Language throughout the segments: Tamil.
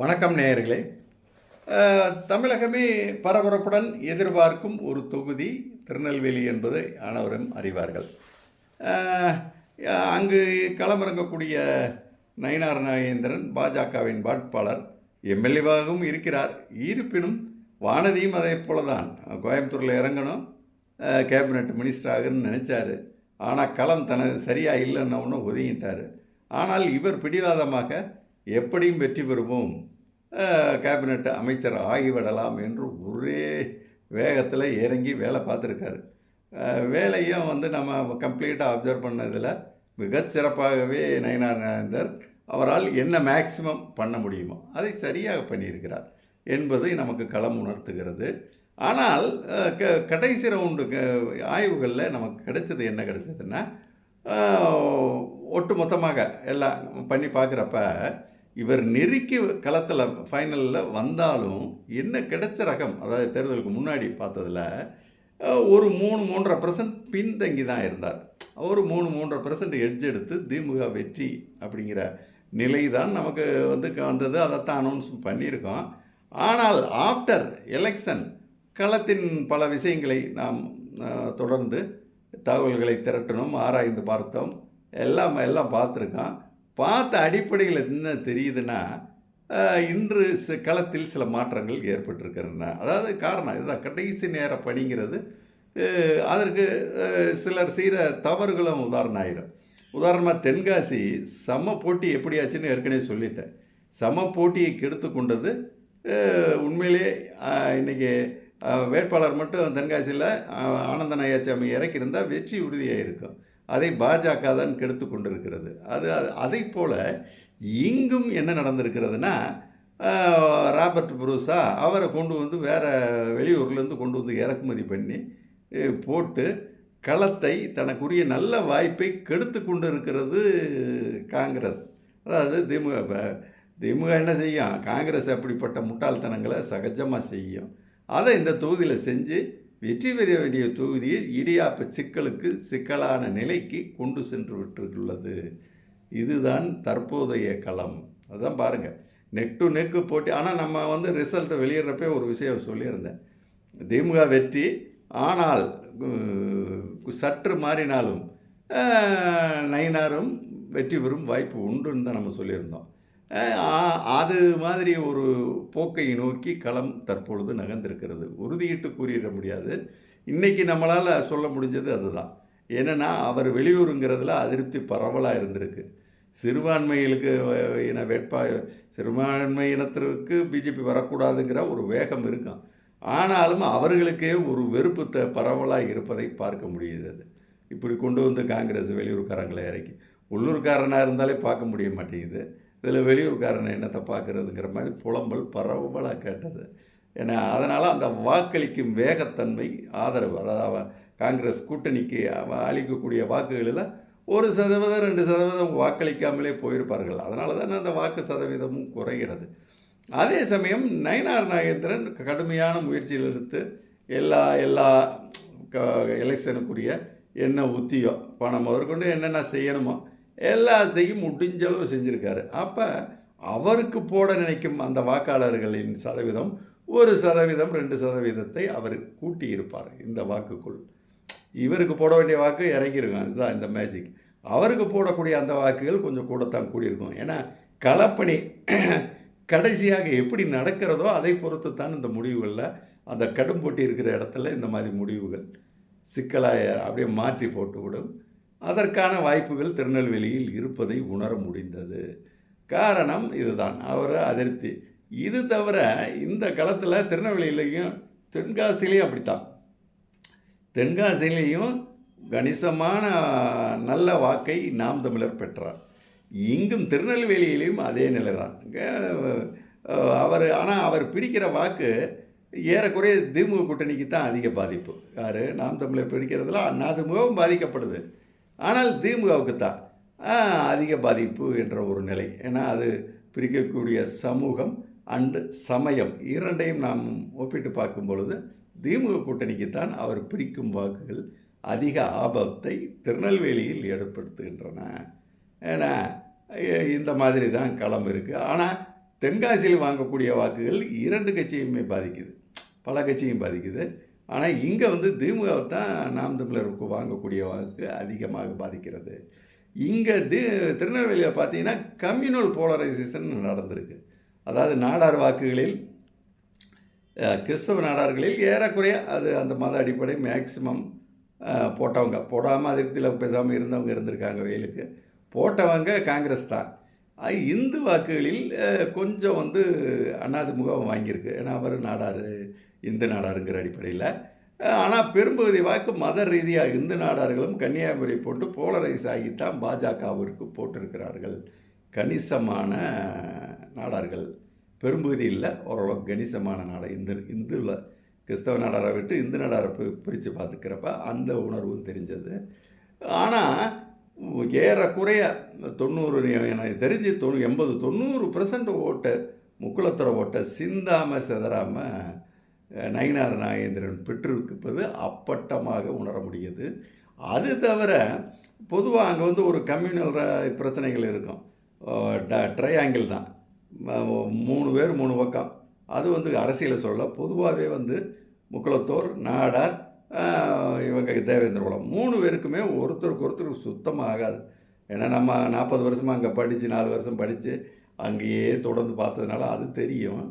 வணக்கம் நேயர்களே. தமிழகமே பரபரப்புடன் எதிர்பார்க்கும் ஒரு தொகுதி திருநெல்வேலி என்பதை அனைவரும் அறிவார்கள். அங்கு களமிறங்கக்கூடிய நயினார் நாகேந்திரன் பாஜகவின் வேட்பாளர் எம்எல்ஏவாகவும் இருக்கிறார். இருப்பினும் வானதியும் அதே போல தான் கோயம்புத்தூரில் இறங்கணும். கேபினட் மினிஸ்டராகன்னு நினச்சார் நினச்சாரு. ஆனால் களம் தனக்கு சரியாக இல்லைன்னு ஒன்று ஒதுங்கிட்டார். ஆனால் இவர் பிடிவாதமாக எப்படியும் வெற்றி பெறுவோம்? கேபினட் அமைச்சர் ஆகிவிடலாம் என்று ஒரே வேகத்தில் இறங்கி வேலை பார்த்துருக்காரு. வேலையும் வந்து நம்ம கம்ப்ளீட்டாக அப்சர்வ் பண்ணதில் மிக சிறப்பாகவே நயனார் நாயந்தர் அவரால் என்ன மேக்சிமம் பண்ண முடியுமோ அதை சரியாக பண்ணியிருக்கிறார் என்பதை நமக்கு களம் உணர்த்துகிறது. ஆனால் க கடைசி ரவுண்டு க ஆய்வுகளில் நமக்கு கிடைச்சது என்ன கிடைச்சதுன்னா ஒட்டு மொத்தமாக எல்லாம் பண்ணி பார்க்குறப்ப இவர் நெருக்கி களத்தில் ஃபைனலில் வந்தாலும் என்ன கிடைச்ச ரகம்? அதாவது தேர்தலுக்கு முன்னாடி பார்த்ததில் ஒரு மூணு மூன்றரை பர்சன்ட் பின்தங்கி தான் இருந்தார். அவர் மூணு மூன்றரை பர்சன்ட் எட்ஜ் எடுத்து திமுக வெற்றி அப்படிங்கிற நிலை தான் நமக்கு வந்து வந்தது. அதைத்தான் அனௌன்ஸ் பண்ணியிருக்கோம். ஆனால் ஆஃப்டர் எலெக்ஷன் களத்தின் பல விஷயங்களை நாம் தொடர்ந்து தகவல்களை திரட்டணும் ஆராய்ந்து பார்த்தோம். எல்லாம் எல்லாம் பார்த்துருக்கோம். பார்த்த அடிப்படையில் என்ன தெரியுதுன்னா இன்று ச களத்தில் சில மாற்றங்கள் ஏற்பட்டிருக்கின்றன. அதாவது காரணம் இதுதான். கடைசி நேர பணிங்கிறது அதற்கு சிலர் செய்கிற தவறுகளும் உதாரணம் ஆயிடும். உதாரணமாக தென்காசி சம போட்டி எப்படியாச்சுன்னு ஏற்கனவே சொல்லிட்டேன். சம போட்டியை கெடுத்து கொண்டது உண்மையிலே இன்றைக்கி இன்னைக்கு வேட்பாளர் மட்டும் தென்காசியில் ஆனந்த ஆனந்தன் ஐயாச்சாமி இறக்கியிருந்தால் வெற்றி உறுதியாக இருக்கும் அதை பாஜக தான் கெடுத்து கொண்டிருக்கிறது. அது அது- அதைப் இங்கும் என்ன நடந்திருக்கிறதுனா ராபர்ட் புரூஸா அவரை கொண்டு வந்து வேறு வெளியூர்லேருந்து கொண்டு வந்து இறக்குமதி பண்ணி போட்டு களத்தை தனக்குரிய நல்ல வாய்ப்பை கெடுத்து கொண்டு இருக்கிறது காங்கிரஸ். அதாவது திமுக திமுக என்ன செய்யும்? காங்கிரஸ் அப்படிப்பட்ட முட்டாள்தனங்களை சகஜமாக செய்யும். அதை இந்த தொகுதியில் செஞ்சு வெற்றி பெற வேண்டிய தொகுதியை இடியாப்ப சிக்கலுக்கு சிக்கலான நிலைக்கு கொண்டு சென்று விட்டுள்ளது இதுதான் தற்போதைய களம். அதுதான் பாருங்கள் நெக் டு நெக்கு போட்டி. ஆனால் நம்ம வந்து ரிசல்ட்டை வெளியிடுறப்பே ஒரு விஷயம் சொல்லியிருந்தேன். திமுக வெற்றி ஆனால் சற்று மாறினாலும் நயினாரும் வெற்றி பெறும் வாய்ப்பு உண்டுன்னு தான் நம்ம சொல்லியிருந்தோம். அது மாதிரி ஒரு போக்கை நோக்கி களம் தற்பொழுது நகர்ந்திருக்கிறது. உறுதியிட்டு கூறிட முடியாது. இன்றைக்கி நம்மளால் சொல்ல முடிஞ்சது அதுதான். என்னென்னா அவர் வெளியூருங்கிறதுல அதிருப்தி பரவலாக இருந்திருக்கு. சிறுபான்மைகளுக்கு இன வேட்பா சிறுபான்மை இனத்திற்கு பிஜேபி வரக்கூடாதுங்கிற ஒரு வேகம் இருக்கும். ஆனாலும் அவர்களுக்கே ஒரு வெறுப்பு த பரவலாக இருப்பதை பார்க்க முடிகிறது. இப்படி கொண்டு வந்து காங்கிரஸ் வெளியூர்காரங்களை இறக்கி உள்ளூர்காரனாக இருந்தாலே பார்க்க முடிய மாட்டேங்குது. இதில் வெளியூர்காரனை என்னத்தை பார்க்குறதுங்கிற மாதிரி புலம்பல் பரவலாக கேட்டது. ஏன்னா அதனால் அந்த வாக்களிக்கும் வேகத்தன்மை ஆதரவு அதாவது காங்கிரஸ் கூட்டணிக்கு அளிக்கக்கூடிய வாக்குகளில் ஒரு சதவீதம் ரெண்டு சதவீதம் வாக்களிக்காமலே போயிருப்பார்கள். அதனால தான் அந்த வாக்கு சதவீதமும் குறைகிறது. அதே சமயம் நயனார் நாகேந்திரன் கடுமையான முயற்சியில் எடுத்து எல்லா எல்லா க எலெக்ஷனுக்குரிய என்ன உத்தியோ பணம் முதற்கொண்டு என்னென்ன செய்யணுமோ எல்லாத்தையும் முடிஞ்சளவு செஞ்சுருக்காரு. அப்போ அவருக்கு போட நினைக்கும் அந்த வாக்காளர்களின் சதவீதம் ஒரு சதவீதம் ரெண்டு சதவீதத்தை அவர் கூட்டியிருப்பார் இந்த வாக்குக்குள். இவருக்கு போட வேண்டிய வாக்கு இறங்கியிருக்கும் இதுதான் இந்த மேஜிக் அவருக்கு போடக்கூடிய அந்த வாக்குகள் கொஞ்சம் கூடத்தான் கூடியிருக்கும். ஏன்னா களப்பணி கடைசியாக எப்படி நடக்கிறதோ அதை பொறுத்து தான் இந்த முடிவுகளில் அந்த கடும் போட்டி இருக்கிற இடத்துல இந்த மாதிரி முடிவுகள் சிக்கலாக அப்படியே மாற்றி போட்டுவிடும். அதற்கான வாய்ப்புகள் திருநெல்வேலியில் இருப்பதை உணர முடிந்தது. காரணம் இதுதான். அவர் அதிருப்தி. இது தவிர இந்த களத்தில் திருநெல்வேலியிலையும் தென்காசிலையும் அப்படித்தான். தென்காசிலையும் கணிசமான நல்ல வாக்கை நாம் தமிழர் பெற்றார். இங்கும் திருநெல்வேலியிலையும் அதே நிலை தான் அவர் ஆனால் அவர் பிரிக்கிற வாக்கு ஏறக்குறைய திமுக கூட்டணிக்கு தான் அதிக பாதிப்பு. யார்? நாம் தமிழர் பிரிக்கிறதுல அதிமுகவும் பாதிக்கப்படுது. ஆனால் திமுகவுக்கு தான் அதிக பாதிப்பு என்ற ஒரு நிலை. ஏன்னா அது பிரிக்கக்கூடிய சமூகம் அண்டு சமயம் இரண்டையும் நாம் ஒப்பிட்டு பார்க்கும் பொழுது திமுக கூட்டணிக்கு தான் அவர் பிரிக்கும் வாக்குகள் அதிக ஆபத்தை திருநெல்வேலியில் ஏற்படுத்துகின்றன. ஏன்னா இந்த மாதிரி தான் களம் இருக்குது ஆனால் தென்காசியில் வாங்கக்கூடிய வாக்குகள் இரண்டு கட்சியுமே பாதிக்குது. பல கட்சியும் பாதிக்குது. ஆனால் இங்கே வந்து திமுகவை தான் நாம் தமிழருக்கு வாங்கக்கூடிய வாக்கு அதிகமாக பாதிக்கிறது. இங்கே தி திருநெல்வேலியில் பார்த்தீங்கன்னா கம்யூனல் போலரைசேஷன் நடந்திருக்கு. அதாவது நாடார் வாக்குகளில் கிறிஸ்தவ நாடார்களில் ஏறக்குறைய அது அந்த மத அடிப்படை மேக்சிமம் போட்டவங்க. போடாமல் அதிருப்தியில் பேசாமல் இருந்தவங்க இருந்திருக்காங்க வெயிலுக்கு. போட்டவங்க காங்கிரஸ் தான். இந்து வாக்குகளில் கொஞ்சம் வந்து அண்ணாது அண்ணாதிமுக வாங்கியிருக்கு. ஏன்னா அவர் நாடார் இந்து நாடாருங்கிற அடிப்படையில். ஆனால் பெரும்பகுதி வாக்கு மத ரீதியாக இந்து நாடார்களும் கன்னியாகுமரி போட்டு போலரைஸ் ஆகித்தான் பாஜகவிற்கு போட்டிருக்கிறார்கள். கணிசமான நாடார்கள். பெரும்பகுதி இல்லை ஓரளவுக்கு கணிசமான நாடு இந்து இந்துவில் கிறிஸ்தவ நாடாரை விட்டு இந்து நாடாரை பிரித்து பார்த்துக்கிறப்ப அந்த உணர்வும் தெரிஞ்சது. ஆனால் ஏறக்குறைய தொண்ணூறு எனக்கு தெரிஞ்சு தொண்ணூ எண்பது தொண்ணூறு பர்சன்ட் ஓட்டை முக்குளத்துற ஓட்டை சிந்தாமல் சிதறாமல் நயினார் நாகேந்திரன் பெற்றிருப்பது அப்பட்டமாக உணர முடியுது. அது தவிர பொதுவாக அங்கே வந்து ஒரு கம்யூனல் பிரச்சனைகள் இருக்கும். ட்ரையாங்கிள் தான். மூணு பேர் மூணு பக்கம். அது வந்து அரசியலை சொல்ல பொதுவாகவே வந்து முக்குளத்தோர் நாடார் இவங்க இவங்க தேவேந்திரகுலம் மூணு பேருக்குமே ஒருத்தருக்கு ஒருத்தருக்கு சுத்தமாக ஆகாது. ஏன்னா நம்ம நாற்பது வருஷமாக அங்கே படித்து நாலு வருஷம் படித்து அங்கேயே தொடர்ந்து பார்த்ததுனால அது தெரியும்.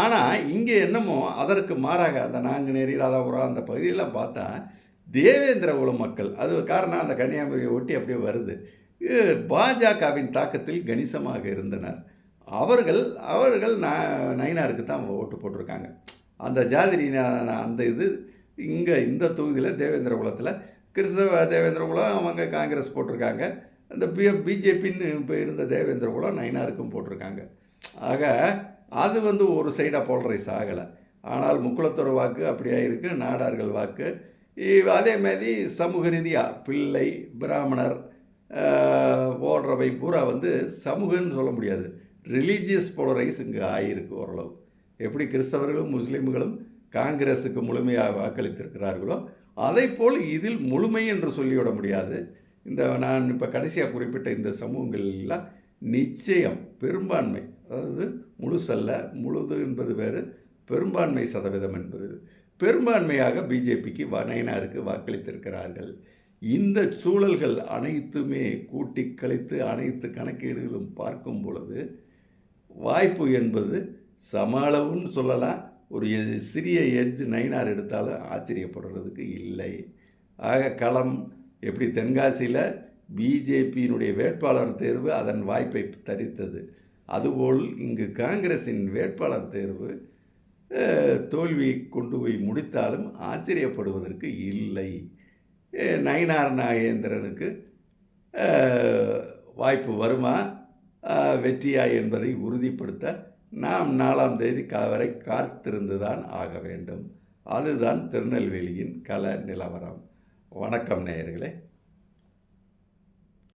ஆனால் இங்கே என்னமோ அதற்கு மாறாக அந்த நாங்குநேரி ராதாபுரம் அந்த பகுதியெல்லாம் பார்த்தா தேவேந்திர குல மக்கள் அது காரணம் அந்த கன்னியாகுமரியை ஒட்டி அப்படியே வருது. பாஜகவின் தாக்கத்தில் கணிசமாக இருந்தனர். அவர்கள் அவர்கள் ந நயினாருக்கு தான் ஓட்டு போட்டிருக்காங்க. அந்த ஜாதிரியான அந்த இது இங்கே இந்த தொகுதியில் தேவேந்திர குலத்தில் கிறிஸ்தவ தேவேந்திர குலம் அவங்க காங்கிரஸ் போட்டிருக்காங்க. அந்த பி பிஜேபின்னு இப்போ இருந்த தேவேந்திர குலம் நைனாருக்கும் போட்டிருக்காங்க. ஆக அது வந்து ஒரு சைடாக போலரைஸ் ஆகலை. ஆனால் முக்குளத்தோர் வாக்கு அப்படியாக இருக்குது நாடார்கள் வாக்கு. அதேமாரி அதே மாதிரி சமூக ரீதியாக பிள்ளை பிராமணர் போன்றவை பூரா வந்து சமூகன்னு சொல்ல முடியாது. ரிலீஜியஸ் போலரைஸ் இங்கே ஆகியிருக்கு ஓரளவு. எப்படி கிறிஸ்தவர்களும் முஸ்லீம்களும் காங்கிரஸுக்கு முழுமையாக வாக்களித்திருக்கிறார்களோ அதை போல் இதில் முழுமை என்று சொல்லிவிட முடியாது. இந்த நான் இப்போ கடைசியாக குறிப்பிட்ட இந்த சமூகங்களெல்லாம் நிச்சயம் பெரும்பான்மை அதாவது முழுசல்ல முழுது என்பது வேறு பெரும்பான்மை சதவீதம் என்பது பெரும்பான்மையாக பிஜேபிக்கு வனையனாருக்கு வாக்களித்திருக்கிறார்கள். இந்த சூழல்கள் அனைத்துமே கூட்டி கழித்து அனைத்து கணக்கீடுகளும் பார்க்கும் பொழுது வாய்ப்பு என்பது சம அளவுன்னு சொல்லலாம் ஒரு சிறிய எட்ஜ் நைனார் எடுத்தாலும் ஆச்சரியப்படுறதுக்கு இல்லை. ஆக களம் எப்படி தென்காசியில் பிஜேபியினுடைய வேட்பாளர் தேர்வு அதன் வாய்ப்பை தரித்தது. அதுபோல் இங்கு காங்கிரஸின் வேட்பாளர் தேர்வு தோல்வியை கொண்டு போய் முடித்தாலும் ஆச்சரியப்படுவதற்கு இல்லை. நயினார் நாகேந்திரனுக்கு வாய்ப்பு வருமா? வெற்றியா என்பதை உறுதிப்படுத்த நாம் நாலாம் தேதி வரை காத்திருந்துதான் ஆக வேண்டும். அதுதான் திருநெல்வேலியின் கல நிலவரம். வணக்கம் நேயர்களே.